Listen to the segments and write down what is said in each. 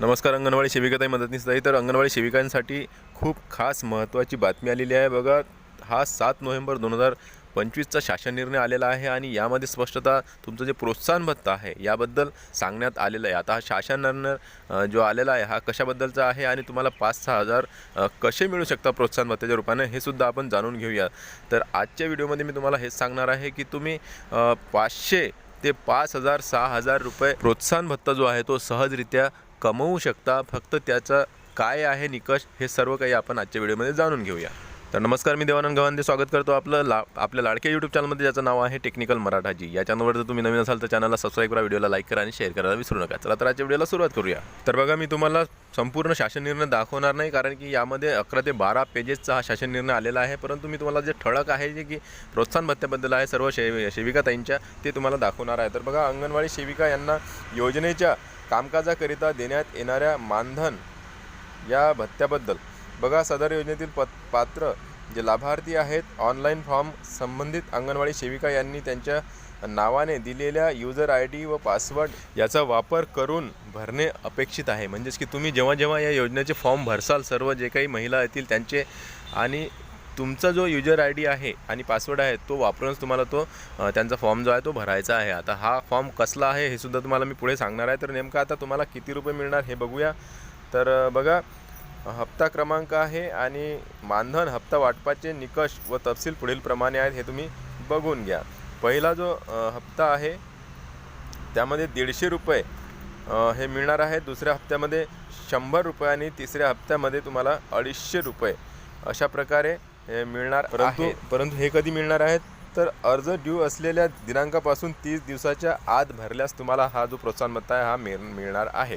नमस्कार अंगणवाडी सेविकाताई मदतनीसताई तर अंगणवाडी सेविकांसाठी खूप खास महत्त्वाची बातमी आलेली आहे. बघा हा सात नोव्हेंबर दोन हजार पंचवीसचा शासन निर्णय आलेला आहे आणि यामध्ये स्पष्टता तुमचं जे प्रोत्साहन भत्ता आहे याबद्दल सांगण्यात आलेलं आहे. आता हा शासन निर्णय जो आलेला आहे हा कशाबद्दलचा आहे आणि तुम्हाला पाच सहा हजार कसे मिळू शकता प्रोत्साहन भत्त्याच्या रूपाने हे सुद्धा आपण जाणून घेऊया. तर आजच्या व्हिडिओमध्ये मी तुम्हाला हेच सांगणार आहे की तुम्ही पाचशे ते पाच हजार सहा हजार रुपये प्रोत्साहन भत्ता जो आहे तो सहजरित्या कमवू शकता फक्त त्याचा काय आहे निकष हे सर्व काही आपण आजच्या व्हिडिओमध्ये जाणून घेऊया. तर नमस्कार मी देवानंद गवांदे. स्वागत करतो आपलं ला आपल्या लाडक्या यूट्यूब चॅनलमध्ये ज्याचं नाव आहे टेक्निकल मराठाजी या चॅनलवर जर तुम्ही नवीन असाल तर चॅनलला सबस्क्राईब करा व्हिडिओला लाईक करा आणि शेअर करायला विसरू नका. चला तर आजच्या व्हिडिओला सुरुवात करूया. तर बघा मी तुम्हाला संपूर्ण शासन निर्णय दाखवणार नाही कारण की यामध्ये अकरा ते बारा पेजेसचा हा शासन निर्णय आलेला आहे. परंतु मी तुम्हाला जे ठळक आहे जे की प्रोत्साहन भत्त्याबद्दल आहे सर्व शे सेविकाताईंच्या ते तुम्हाला दाखवणार आहे. तर बघा अंगणवाडी सेविका यांना योजनेच्या कामकाजाकरिता देण्यात येणाऱ्या मानधन या भत्त्याबद्दल. बघा सदर योजनेतील पत पात्र जे लाभार्थी आहेत ऑनलाईन फॉर्म संबंधित अंगणवाडी सेविका यांनी त्यांच्या नावाने दिलेल्या युजर आय डी व पासवर्ड याचा वापर करून भरणे अपेक्षित आहे. म्हणजेच की तुम्ही जेव्हा जेव्हा या योजनेचे फॉर्म भरसाल सर्व जे काही महिला येतील त्यांचे आणि तुमचा जो युजर आय डी आहे आणि पासवर्ड आहे तो वापरूनच तुम्हाला तो त्यांचा फॉर्म जो आहे तो भरायचा आहे. आता हा फॉर्म कसला आहे हे सुद्धा तुम्हाला मी पुढे सांगणार आहे. तर नेमकं आता तुम्हाला किती रुपये मिळणार हे बघूया. तर बघा हप्ता क्रमांक आहे आणि मानधन हप्ता वाटपाचे निकष व तपशील पुढीलप्रमाणे आहेत हे तुम्ही बघून घ्या. पहिला जो हप्ता आहे त्यामध्ये दीडशे रुपये हे मिळणार आहे. दुसऱ्या हप्त्यामध्ये शंभर रुपये आणि तिसऱ्या हप्त्यामध्ये तुम्हाला अडीचशे रुपये अशा प्रकारे हे मिळणार परंतु परंतु हे कधी मिळणार आहेत? तर अर्ज ड्यू असलेल्या दिनांकापासून तीस दिवसाच्या आत भरल्यास तुम्हाला हा जो प्रोत्साहन भत्ता आहे हा मिळ मिळणार आहे.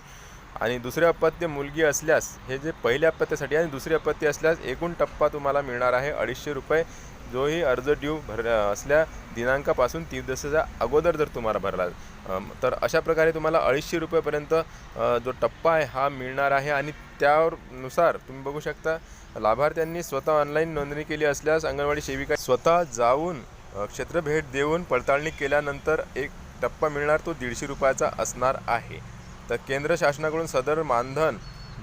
आणि दुसरे अपत्य मुलगी असल्यास हे जे पहिल्या अपत्यासाठी आणि दुसरे अपत्य असल्यास एकूण टप्पा तुम्हाला मिळणार आहे अडीचशे रुपये. जोही अर्ज ड्यू भर असल्या दिनांकापासून तीस दिवसाच्या अगोदर जर तुम्हाला भरला तर अशा प्रकारे तुम्हाला अडीचशे रुपयेपर्यंत जो टप्पा आहे हा मिळणार आहे. आणि त्यानुसार तुम्ही बघू शकता लाभार्थ्यांनी स्वतः ऑनलाईन नोंदणी केली असल्यास अंगणवाडी सेविका स्वतः जाऊन क्षेत्र भेट देऊन पडताळणी केल्यानंतर एक टप्पा मिळणार तो दीडशे रुपयाचा असणार आहे. तर केंद्र शासनाकडून सदर मानधन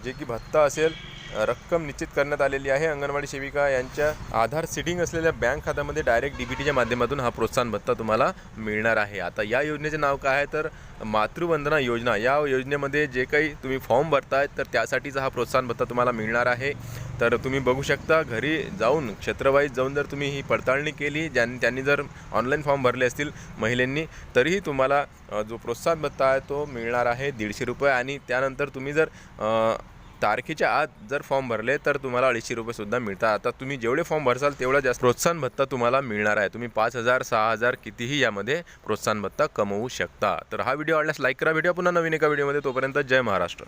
जे की भत्ता असेल रक्कम निश्चित करण्यात आलेली आहे. अंगणवाडी सेविका यांच्या आधार सिटिंग असलेल्या बँक खात्यामध्ये डायरेक्ट डी टीच्या माध्यमातून हा प्रोत्साहन भत्ता तुम्हाला मिळणार आहे. आता या योजनेचे नाव काय आहे? तर मातृवंदना योजना. या योजनेमध्ये जे काही तुम्ही फॉर्म भरताय तर त्यासाठीचा हा प्रोत्साहन भत्ता तुम्हाला मिळणार आहे. तर तुम्ही बघू शकता घरी जाऊन क्षेत्रवाईज जाऊन जर तुम्ही ही पडताळणी केली ज्यां त्यांनी जर ऑनलाईन फॉर्म भरले असतील महिलांनी तरीही तुम्हाला जो प्रोत्साहन भत्ता आहे तो मिळणार आहे दीडशे रुपये. आणि त्यानंतर तुम्ही जर तारखेच्या आत जर फॉर्म भरले तर तुम्हाला अडीचशे रुपयेसुद्धा मिळतात. आता तुम्ही जेवढे फॉर्म भरसाल तेवढा जास्त प्रोत्साहन भत्ता तुम्हाला मिळणार आहे. तुम्ही पाच हजार सहा हजार कितीही यामध्ये प्रोत्साहन भत्ता कमवू शकता. तर हा व्हिडिओ आवडल्यास लाईक करा. व्हिडिओ पुन्हा नवीन एका व्हिडिओमध्ये. तोपर्यंत जय महाराष्ट्र.